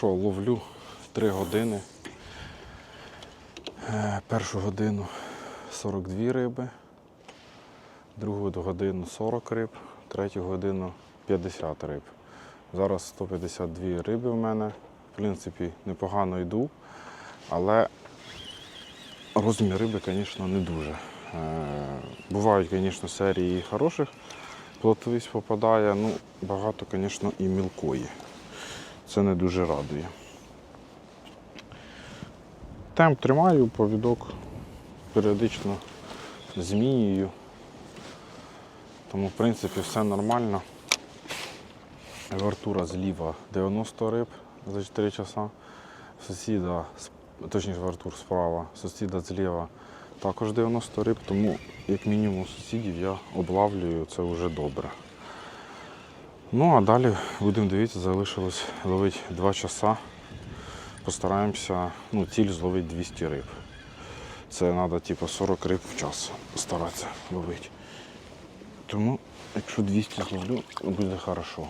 Що, ловлю 3 години. Е, Першу годину 42 риби, другу годину 40 риб, третю годину 50 риб. Зараз 152 риби в мене. В принципі, непогано йду, але розмір риби, звісно, не дуже. Е, Бувають, звісно, серії хороших плотвиць попадає, ну, багато, звісно, і мілкої. Це не дуже радує. Темп тримаю, повідок періодично змінюю. Тому, в принципі, все нормально. Вартура зліва 90 риб за 4 часа. Сусіда, точніше Вартур справа, сусіда зліва також 90 риб, тому як мінімум сусідів я облавлюю, це вже добре. Ну а далі будемо дивитися, залишилось ловити 2 часа. Постараємося, ну, ціль зловити 200 риб. Це треба типу, 40 риб в час старатися ловити. Тому, якщо 200 зловлю, буде хорошо.